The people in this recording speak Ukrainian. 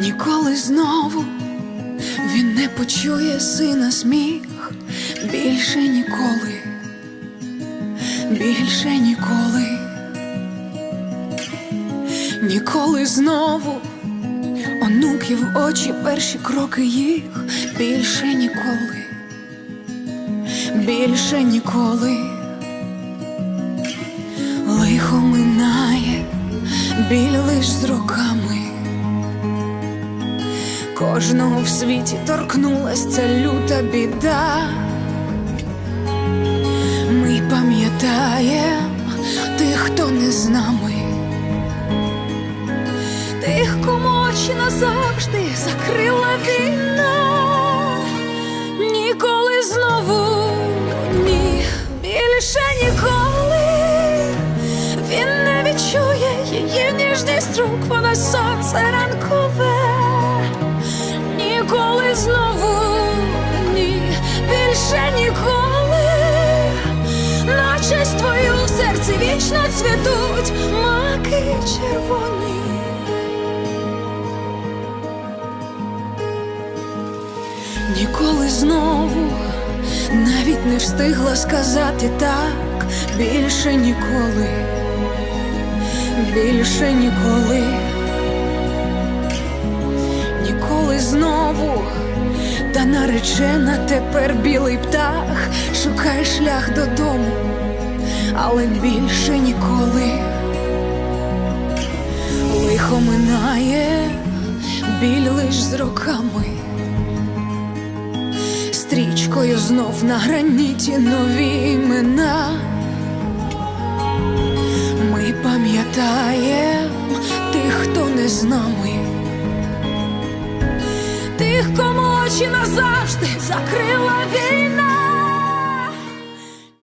Ніколи знову він не почує сина сміх більше ніколи, більше ніколи, ніколи знову онуків очі перші кроки їх більше ніколи, більше ніколи. Лихо минає, біль лиш з роками. Кожного в світі торкнулась ця люта біда. Ми пам'ятаєм тих, хто не з нами, тих, кому очі назавжди закрила війна. Ніколи знову ні, більше ніколи він не відчує її ніжність рук, вона сонце ранкове. Знову ні, більше ніколи, на честь твою в серці вічно цвітуть маки червоні. Ніколи знову навіть не встигла сказати так, більше ніколи, більше ніколи, знову, та наречена тепер білий птах, шукає шлях додому, але більше ніколи. Лихо минає, біль лиш з роками стрічкою знов на граніті нові імена. Ми пам'ятаєм тих, хто не з очі назавжди закрила